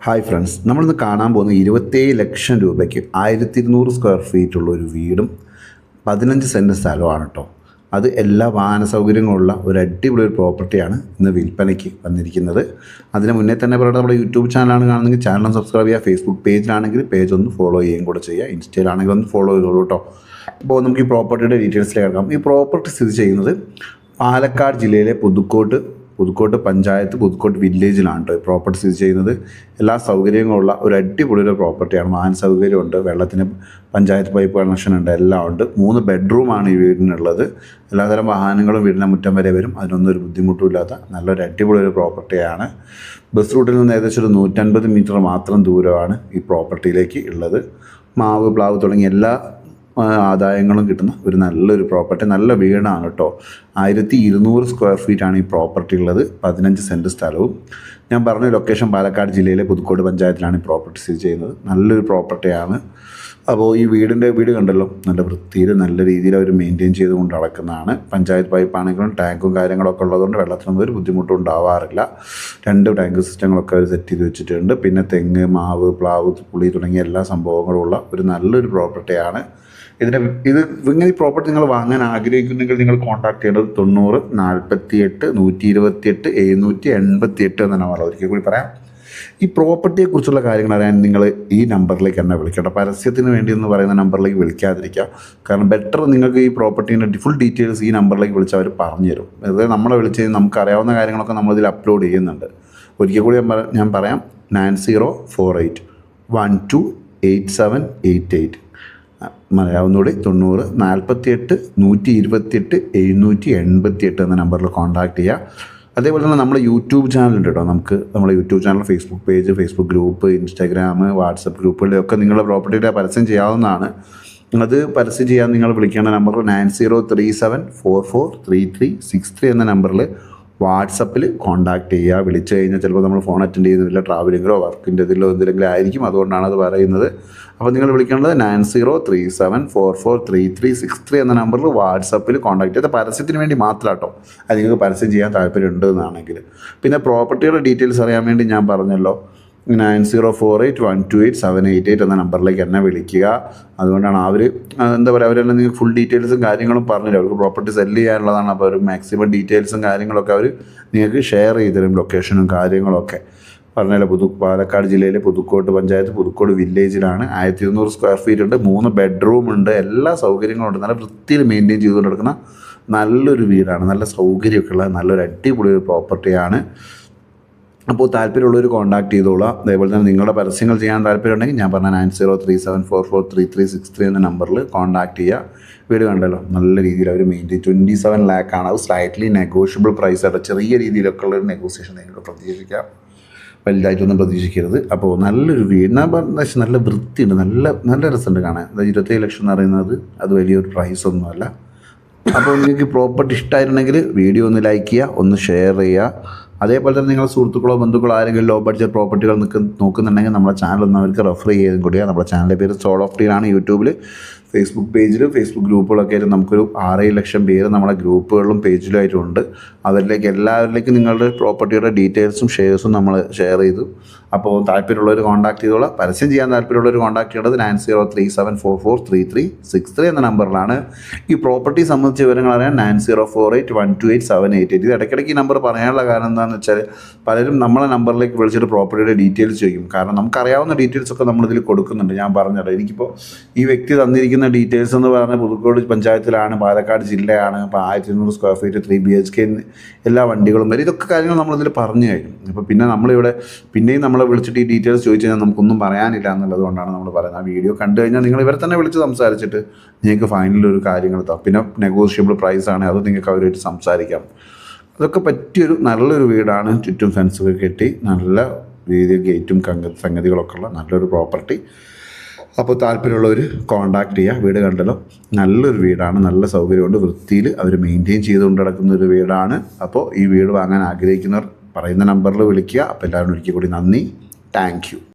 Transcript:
Hi friends നമ്മളിന്ന് കാണാൻ പോകുന്ന ഇരുപത്തേഴ് ലക്ഷം രൂപയ്ക്ക് ആയിരത്തി ഇരുന്നൂറ് സ്ക്വയർ ഫീറ്റ് ഉള്ള ഒരു വീടും പതിനഞ്ച് സെന്റ് സ്ഥലമാണ് കേട്ടോ അത് എല്ലാ വാഹന സൗകര്യങ്ങളുള്ള ഒരു അടിപൊളി ഒരു പ്രോപ്പർട്ടിയാണ് ഇന്ന് വിൽപ്പനയ്ക്ക് വന്നിരിക്കുന്നത്. അതിന് മുന്നേ തന്നെ പറയുന്നത് നമ്മുടെ യൂട്യൂബ് ചാനലാണ് കാണുന്നെങ്കിൽ ചാനൽ സബ്സ്ക്രൈബ് ചെയ്യുക ഫേസ്ബുക്ക് പേജിലാണെങ്കിൽ പേജ് ഒന്ന് ഫോളോ ചെയ്യുകയും കൂടെ ചെയ്യുക ഇൻസ്റ്റയിലാണെങ്കിൽ ഒന്ന് ഫോളോ ചെയ്തോളൂ കേട്ടോ അപ്പോൾ നമുക്ക് ഈ പ്രോപ്പർട്ടിയുടെ ഡീറ്റെയിൽസിലേക്ക് കിടക്കാം. ഈ പ്രോപ്പർട്ടി സ്ഥിതി ചെയ്യുന്നത് പാലക്കാട് ജില്ലയിലെ പുതുക്കോട്ട് പുതുക്കോട്ട് പഞ്ചായത്ത് പുതുക്കോട്ട് വില്ലേജിലാണ് കേട്ടോ പ്രോപ്പർട്ടി സ്ഥിതി ചെയ്യുന്നത്. എല്ലാ സൗകര്യങ്ങളുള്ള ഒരു അടിപൊളി ഒരു പ്രോപ്പർട്ടിയാണ് വാഹന സൗകര്യമുണ്ട് വെള്ളത്തിന് പഞ്ചായത്ത് പൈപ്പ് കണക്ഷൻ ഉണ്ട് എല്ലാം ഉണ്ട്. മൂന്ന് ബെഡ്റൂമാണ് ഈ വീടിനുള്ളത്. എല്ലാതരം വാഹനങ്ങളും വീടിന്റെ മുറ്റം വരെ വരും. അതിനൊന്നും ഒരു ബുദ്ധിമുട്ടുമില്ലാത്ത നല്ലൊരു അടിപൊളി ഒരു പ്രോപ്പർട്ടിയാണ് ബസ് റൂട്ടിൽ നിന്ന് ഏകദേശം ഒരു നൂറ്റൻപത് മീറ്റർ മാത്രം ദൂരമാണ് ഈ പ്രോപ്പർട്ടിയിലേക്ക് ഉള്ളത്. മാവ് പ്ലാവ് തുടങ്ങിയ എല്ലാ ആദായങ്ങളും കിട്ടുന്ന ഒരു നല്ലൊരു പ്രോപ്പർട്ടി നല്ല വീടാണ് കേട്ടോ. ആയിരത്തി ഇരുന്നൂറ് സ്ക്വയർ ഫീറ്റാണ് ഈ പ്രോപ്പർട്ടി ഉള്ളത്. പതിനഞ്ച് സെന്റ് സ്ഥലവും. ഞാൻ പറഞ്ഞ ലൊക്കേഷൻ പാലക്കാട് ജില്ലയിലെ പുതുക്കോട് പഞ്ചായത്തിലാണ് ഈ പ്രോപ്പർട്ടി സ്ഥിതി ചെയ്യുന്നത്. നല്ലൊരു പ്രോപ്പർട്ടിയാണ് അപ്പോൾ ഈ വീടിന്റെ വീട് കണ്ടല്ലോ നല്ല വൃത്തിയിൽ നല്ല രീതിയിൽ അവർ മെയിന്റെയിൻ ചെയ്തുകൊണ്ട് നടക്കുന്നതാണ്. പഞ്ചായത്ത് പൈപ്പ് ആണെങ്കിലും ടാങ്കും കാര്യങ്ങളൊക്കെ ഉള്ളതുകൊണ്ട് വെള്ളത്തിനൊന്നും ഒരു ബുദ്ധിമുട്ടും ഉണ്ടാവാറില്ല. രണ്ട് ടാങ്ക് സിസ്റ്റങ്ങളൊക്കെ അവർ സെറ്റ് ചെയ്ത് വെച്ചിട്ടുണ്ട്. പിന്നെ തെങ്ങ് മാവ് പ്ലാവ് പുളി തുടങ്ങിയ എല്ലാ സംഭവങ്ങളും ഉള്ള ഒരു നല്ലൊരു പ്രോപ്പർട്ടിയാണ് ഇതിന്റെ ഇത് ഇങ്ങനെ ഈ പ്രോപ്പർട്ടി നിങ്ങൾ വാങ്ങാൻ ആഗ്രഹിക്കുന്നെങ്കിൽ നിങ്ങൾ കോൺടാക്ട് ചെയ്യേണ്ടത് തൊണ്ണൂറ് നാൽപ്പത്തി എട്ട് നൂറ്റി ഇരുപത്തി എട്ട് എഴുന്നൂറ്റി എൺപത്തി എട്ട് എന്ന നമ്പർ ഒരിക്കൽ കൂടി പറയാം. ഈ പ്രോപ്പർട്ടിയെക്കുറിച്ചുള്ള കാര്യങ്ങൾ അറിയാൻ നിങ്ങൾ ഈ നമ്പറിലേക്ക് തന്നെ വിളിക്കട്ടെ പരസ്യത്തിന് വേണ്ടി എന്ന് പറയുന്ന നമ്പറിലേക്ക് വിളിക്കാതിരിക്കുക. കാരണം ബെറ്റർ നിങ്ങൾക്ക് ഈ പ്രോപ്പർട്ടീന്റെ ഫുൾ ഡീറ്റെയിൽസ് ഈ നമ്പറിലേക്ക് വിളിച്ച് അവർ പറഞ്ഞു തരും വെറുതെ നമ്മളെ വിളിച്ച് നമുക്ക് അറിയാവുന്ന കാര്യങ്ങളൊക്കെ നമ്മളിതിൽ അപ്ലോഡ് ചെയ്യുന്നുണ്ട്. ഒരിക്കൽ കൂടി ഞാൻ പറയാം. Nine zero four eight. One two eight seven eight eight. മലയാവുന്നൂടെ തൊണ്ണൂറ് നാൽപ്പത്തി എട്ട് നൂറ്റി ഇരുപത്തിയെട്ട് എഴുന്നൂറ്റി എൺപത്തി എട്ട് എന്ന നമ്പറിൽ കോൺടാക്റ്റ് ചെയ്യുക. അതേപോലെ തന്നെ നമ്മുടെ യൂട്യൂബ് ചാനൽ ഉണ്ട് കേട്ടോ നമുക്ക് നമ്മുടെ YouTube channel Facebook page Facebook group Instagram WhatsApp ഗ്രൂപ്പുകളിലൊക്കെ നിങ്ങളുടെ പ്രോപ്പർട്ടിയുടെ പരസ്യം ചെയ്യാവുന്നതാണ്. അത് പരസ്യം ചെയ്യാൻ നിങ്ങൾ വിളിക്കേണ്ട number nine zero three seven four four three three six three എന്ന നമ്പറിൽ വാട്സപ്പിൽ കോണ്ടാക്ട് ചെയ്യുക. വിളിച്ചു കഴിഞ്ഞാൽ ചിലപ്പോൾ നമ്മൾ ഫോൺ അറ്റൻഡ് ചെയ്യുന്നില്ല ട്രാവലിങ്ങിലോ വർക്കിന്റെ ഇതിലോ എന്തെങ്കിലും ആയിരിക്കും. അതുകൊണ്ടാണ് അത് പറയുന്നത്. അപ്പോൾ നിങ്ങൾ വിളിക്കേണ്ടത് nine zero three seven four four three three six three എന്ന നമ്പറിൽ വാട്സപ്പിൽ കോൺടാക്ട് ചെയ്ത് പരസ്യത്തിന് വേണ്ടി മാത്രം കേട്ടോ അത് നിങ്ങൾക്ക് പരസ്യം ചെയ്യാൻ താല്പര്യമുണ്ട് എന്നാണെങ്കിൽ. പിന്നെ പ്രോപ്പർട്ടിയുടെ ഡീറ്റെയിൽസ് അറിയാൻ വേണ്ടി ഞാൻ പറഞ്ഞല്ലോ. Nine zero four eight one two eight seven eight eight എന്ന നമ്പറിലേക്ക് എന്നെ വിളിക്കുക. അതുകൊണ്ടാണ് അവർ എന്താ പറയുക അവരെല്ലാം നിങ്ങൾക്ക് ഫുൾ ഡീറ്റെയിൽസും കാര്യങ്ങളും പറഞ്ഞില്ല അവർക്ക് പ്രോപ്പർട്ടി സെൽ ചെയ്യാനുള്ളതാണ്. അപ്പോൾ അവർ മാക്സിമം ഡീറ്റെയിൽസും കാര്യങ്ങളൊക്കെ അവർ നിങ്ങൾക്ക് ഷെയർ ചെയ്ത് തരും ലൊക്കേഷനും കാര്യങ്ങളൊക്കെ. പറഞ്ഞല്ലോ പുതു പാലക്കാട് ജില്ലയിലെ പുതുക്കോട്ട് പഞ്ചായത്ത് പുതുക്കോട് വില്ലേജിലാണ് ആയിരത്തി ഇരുന്നൂറ് സ്ക്വയർ ഫീറ്റ് ഉണ്ട് മൂന്ന് ബെഡ്റൂം ഉണ്ട് എല്ലാ സൗകര്യങ്ങളും ഉണ്ട്. നല്ല വൃത്തിയിൽ മെയിന്റെയിൻ ചെയ്തുകൊണ്ട് നടക്കുന്ന നല്ലൊരു വീടാണ്. നല്ല സൗകര്യമൊക്കെ ഉള്ള നല്ലൊരു അടിപൊളി ഒരു പ്രോപ്പർട്ടിയാണ് അപ്പോൾ താല്പര്യമുള്ളവർ കോൺടാക്ട് ചെയ്തോളാം. അതേപോലെ തന്നെ നിങ്ങളുടെ പരസ്യങ്ങൾ ചെയ്യാൻ താല്പര്യമുണ്ടെങ്കിൽ ഞാൻ പറഞ്ഞ nine zero three seven four four three three six three എന്ന നമ്പറിൽ കോൺടാക്ട് ചെയ്യുക. വീട് കണ്ടല്ലോ നല്ല രീതിയിൽ അവർ മെയിന്റെയിൻ ട്വന്റി സെവൻ ആണ്. അത് സ്ലൈറ്റ്ലി നെഗോഷ്യബിൾ പ്രൈസ് ആയിട്ട് ചെറിയ രീതിയിലൊക്കെ ഉള്ളൊരു നെഗോസിയേഷൻ നിങ്ങൾക്ക് പ്രതീക്ഷിക്കാം വലുതായിട്ടൊന്നും പ്രതീക്ഷിക്കരുത്. അപ്പോൾ നല്ലൊരു വീട് നല്ല വൃത്തിയുണ്ട്. നല്ല നല്ല രസമുണ്ട് കാണാൻ. അതായത് ഇരുപത്തേഴ് ലക്ഷം എന്ന് പറയുന്നത് അത് വലിയൊരു പ്രൈസ് ഒന്നുമല്ല അപ്പോൾ നിങ്ങൾക്ക് പ്രോപ്പർട്ടി ഇഷ്ടമായിട്ടുണ്ടെങ്കിൽ വീഡിയോ ഒന്ന് ലൈക്ക് ചെയ്യുക ഒന്ന് ഷെയർ ചെയ്യുക. അതേപോലെ തന്നെ നിങ്ങളുടെ സുഹൃത്തുക്കളോ ബന്ധുക്കളോ ആരെങ്കിലും ലോ ബഡ്ജറ്റ് പ്രോപ്പർട്ടികൾ നിൽക്കുന്ന നോക്കുന്നുണ്ടെങ്കിൽ നമ്മുടെ ചാനൽ ഒന്ന് അവർക്ക് റെഫർ ചെയ്തും കൂടിയാണ് നമ്മുടെ ചാനലിന്റെ പേര് സോൾ ഓഫ് ടീലാണ് യൂട്യൂബിൽ ഫേസ്ബുക്ക് പേജിൽ ഫേസ്ബുക്ക് ഗ്രൂപ്പുകളൊക്കെ ആയിട്ട് നമുക്കൊരു ആറേഴ് ലക്ഷം പേര് നമ്മുടെ ഗ്രൂപ്പുകളിലും പേജിലും ആയിട്ടുണ്ട് അവരിലേക്ക് എല്ലാവരിലേക്കും നിങ്ങളുടെ പ്രോപ്പർട്ടിയുടെ ഡീറ്റെയിൽസും ഷെയർസും നമ്മൾ ഷെയർ ചെയ്തു. അപ്പോൾ താല്പര്യമുള്ളവർ കോൺടാക്ട് ചെയ്തോളാം. പരസ്യം ചെയ്യാൻ താല്പര്യമുള്ളവർ കോൺടാക്ട് ചെയ്യേണ്ടത് nine zero three seven four four three three six three എന്ന നമ്പറിലാണ്. ഈ പ്രോപ്പർട്ടി സംബന്ധിച്ച വിവരങ്ങൾ അറിയാൻ nine zero four eight one two eight seven eight eight ഇത്. ഇടയ്ക്കിടയ്ക്ക് ഈ നമ്പർ പറയാനുള്ള കാരണം എന്താണെന്ന് വെച്ചാൽ പലരും നമ്മളെ നമ്പറിലേക്ക് വിളിച്ചിട്ട് പ്രോപ്പർട്ടിയുടെ ഡീറ്റെയിൽസ് ചോദിക്കും. കാരണം നമുക്കറിയാവുന്ന ഡീറ്റെയിൽസ് ഒക്കെ നമ്മളിതിൽ കൊടുക്കുന്നുണ്ട്. ഞാൻ പറഞ്ഞല്ലോ എനിക്കിപ്പോൾ ഈ വ്യക്തി തന്നിരിക്കുന്ന ഡീറ്റെയിൽസ് എന്ന് പറഞ്ഞാൽ പുതുക്കോട് പഞ്ചായത്തിലാണ് പാലക്കാട് ജില്ലയാണ് ഇപ്പോൾ ആയിരത്തി ഇരുന്നൂറ് square feet three B H K എല്ലാ വണ്ടികളും വരും. ഇതൊക്കെ കാര്യങ്ങൾ നമ്മളിതിൽ പറഞ്ഞു കഴിഞ്ഞു. അപ്പോൾ പിന്നെ നമ്മളിവിടെ പിന്നെയും നമ്മളെ വിളിച്ചിട്ട് ഈ ഡീറ്റെയിൽസ് ചോദിച്ചു കഴിഞ്ഞാൽ നമുക്കൊന്നും പറയാനില്ല എന്നുള്ളത് കൊണ്ടാണ് നമ്മൾ പറയുന്നത്. ആ വീഡിയോ കണ്ടു കഴിഞ്ഞാൽ നിങ്ങൾ ഇവരെ തന്നെ വിളിച്ച് സംസാരിച്ചിട്ട് നിങ്ങൾക്ക് ഫൈനൽ ഒരു കാര്യങ്ങൾ താ പിന്നെ നെഗോഷ്യബിൾ പ്രൈസ് ആണ് അത് നിങ്ങൾക്ക് അവരുമായിട്ട് സംസാരിക്കാം. അതൊക്കെ പറ്റിയൊരു നല്ലൊരു വീടാണ്. ചുറ്റും ഫെൻസൊക്കെ കെട്ടി നല്ല രീതിയിൽ ഗേറ്റും സംഗതികളൊക്കെ ഉള്ള നല്ലൊരു പ്രോപ്പർട്ടി അപ്പോൾ താല്പര്യമുള്ളവർ കോണ്ടാക്ട് ചെയ്യുക വീട് കണ്ടല്ലോ നല്ലൊരു വീടാണ്. നല്ല സൗകര്യമുണ്ട്. വൃത്തിയിൽ അവർ മെയിന്റെയിൻ ചെയ്തുകൊണ്ട് നടക്കുന്ന ഒരു വീടാണ്. അപ്പോൾ ഈ വീട് വാങ്ങാൻ ആഗ്രഹിക്കുന്നവർ പറയുന്ന നമ്പറിൽ വിളിക്കുക. അപ്പോൾ എല്ലാവരും ഒരിക്കൽ കൂടി നന്ദി. താങ്ക്